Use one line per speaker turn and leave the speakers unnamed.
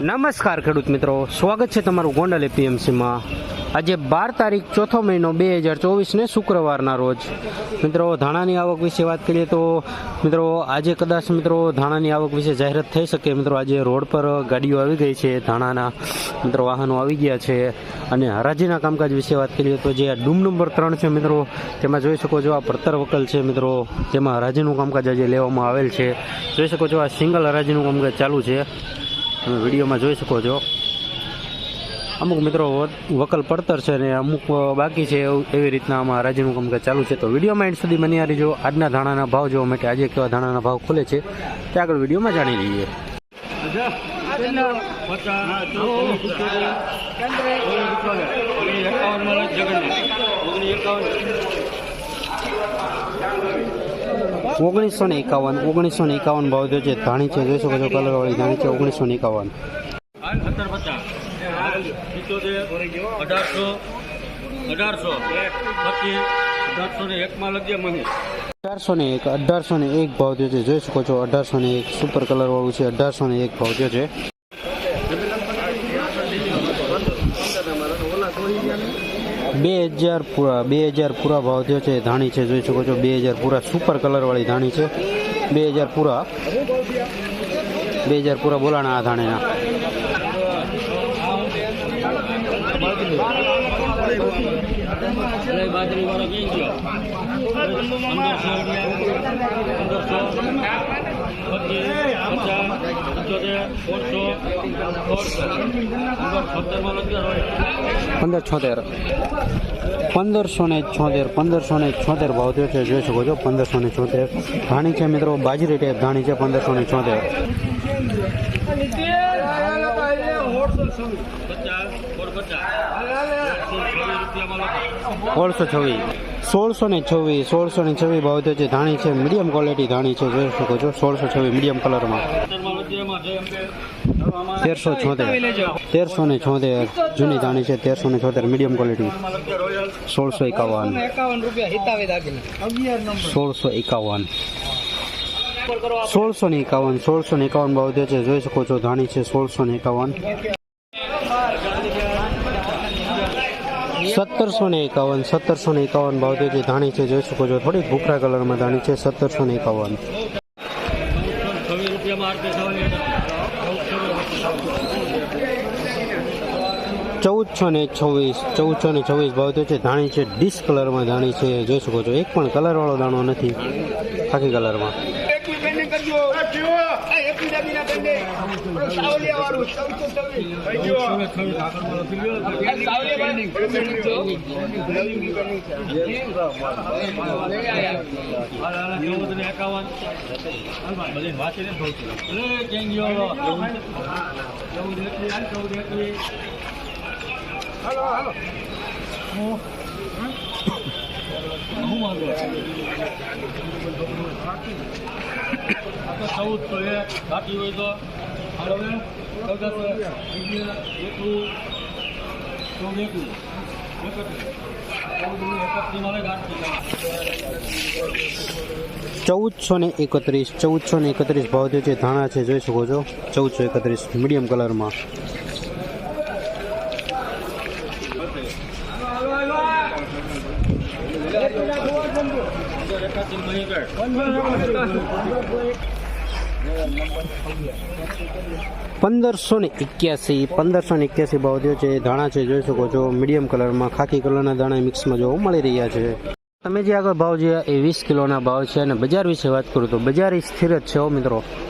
નમસ્કાર ખેડૂત મિત્રો. સ્વાગત છે તમારું ગોંડલ એપીએમસીમાં. આજે બાર તારીખ ચોથો મહિનો બે હજાર ચોવીસને શુક્રવારના રોજ. મિત્રો, ધાણાની આવક વિશે વાત કરીએ તો, મિત્રો, આજે કદાચ, મિત્રો, ધાણાની આવક વિશે જાહેરાત થઈ શકે. મિત્રો, આજે રોડ પર ગાડીઓ આવી ગઈ છે. ધાણાના, મિત્રો, વાહનો આવી ગયા છે. અને હરાજીના કામકાજ વિશે વાત કરીએ તો જે ડૂમ નંબર ત્રણ છે, મિત્રો, તેમાં જોઈ શકો છો આ પડતર વકલ છે, મિત્રો. જેમાં હરાજીનું કામકાજ આજે લેવામાં આવેલ છે. જોઈ શકો છો આ સિંગલ હરાજીનું કામકાજ ચાલુ છે. તમે વિડીયોમાં જોઈ શકો છો. અમુક મિત્રો વકલ પડતર છે ને અમુક બાકી છે એવું- એવી રીતના આમાં હરાજીનું કામકાજ ચાલુ છે. તો વિડીયોમાં એન્ડ સુધી બની રહીજો. આજના ધાણાના ભાવ જોવા માટે આજે કેવા ધાણાના ભાવ ખુલે છે તે આગળ વિડીયોમાં જાણી લઈએ. ઓગણીસો ને એકાવન ઓગણીસો ને એકાવન ભાવ જો છે. ધાણી છે જોઈ શકો છો કલરવાળી ધાણી છે ઓગણીસો ને એકાવન
અઢારસો અઢારસો અઢારસો ને એકમાં લગીએ મહી.
અઢારસો ને એક અઢારસો ને એક ભાવ જો છે જોઈ શકો છો અઢારસો ને એક સુપર કલર વાળું છે અઢારસો ને એક ભાવ જો છે. બે હજાર પૂરા બે હજાર પૂરા ભાવ થયો છે ધાણી છે, જોઈ શકો છો બે હજાર પૂરા સુપર કલર વાળી ધાણી છે. બે હજાર પૂરા બે હજાર પૂરા બોલાણા આ ધાણીના. પંદર છોતેર. પંદરસો ને છોતેર પંદરસો ને છોતેર ભાવ થયો છે, જોઈ શકો છો પંદરસો ને છોતેર. ધાણી છે મિત્રો, બાજરી ટેપ ધાણી છે પંદરસો ને છોતેર. સોળસો છવ્વીસ. સોળસો ને છવ્વીસ સોળસો ને છવ્વીસ ભાવ છે, ધાણી છે મીડિયમ ક્વોલિટી ધાણી છે, જોઈ શકો છો, સોળસો છવ્વીસ મીડિયમ કલરમાં તેરસો છોતેર. તેરસો ને છોતેર. જૂની ધાણી છે તેરસો ને છોતેર મીડિયમ ક્વોલિટી સોળસો એકાવન. સોળસો એકાવન સોળસો ને એકાવન સોળસો ને એકાવન ભાવ દે છે જોઈ શકો છો ધાણી છે સોળસો ને એકાવન. સત્તરસો ને એકાવન સત્તરસો ને એકાવન ભાવ દે છે ધાણી છે જોઈ શકો છો. થોડી ભૂખરા કલરમાં ધાણી છે સત્તરસો ને એકાવન. ચૌદસો ને છવ્વીસ, ચૌદસો ને છવ્વીસ ભાવ તો છે, ધાણી છે ડીશ કલરમાં ધાણી છે, જોઈ શકો છો. એક પણ કલરવાળો દાણો નથી ખાકી કલરમાં
કરજો સાવલિયા વાળું ચૌદસો છવ્વીસ
એકાવન વાંચીને ગયો ચૌદ એકવીસ ચૌદ એકવીસ હું આ તો ચૌદ તો એક હોય તો હવે ચૌદસો એકલું ચૌદ એકલું
ચૌદસો ને એકત્રીસ ચૌદસો ને એકત્રીસ ભાવ જે ધાણા છે જોઈ શકો છો. ચૌદસો એકત્રીસ મીડિયમ કલરમાં. પંદરસો ને એક્યાસી, પંદરસો ને એક્યાસી ભાવ થયો છે ધાણા છે, જોઈ શકો છો મીડિયમ કલરમાં ખાકી કલરના દાણા મિક્સમાં જોવા મળી રહ્યા છે. તમે જે આગળ ભાવ જોયા એ વીસ કિલોના ભાવ છે અને બજાર વિશે વાત કરું તો બજાર સ્થિર જ છે મિત્રો.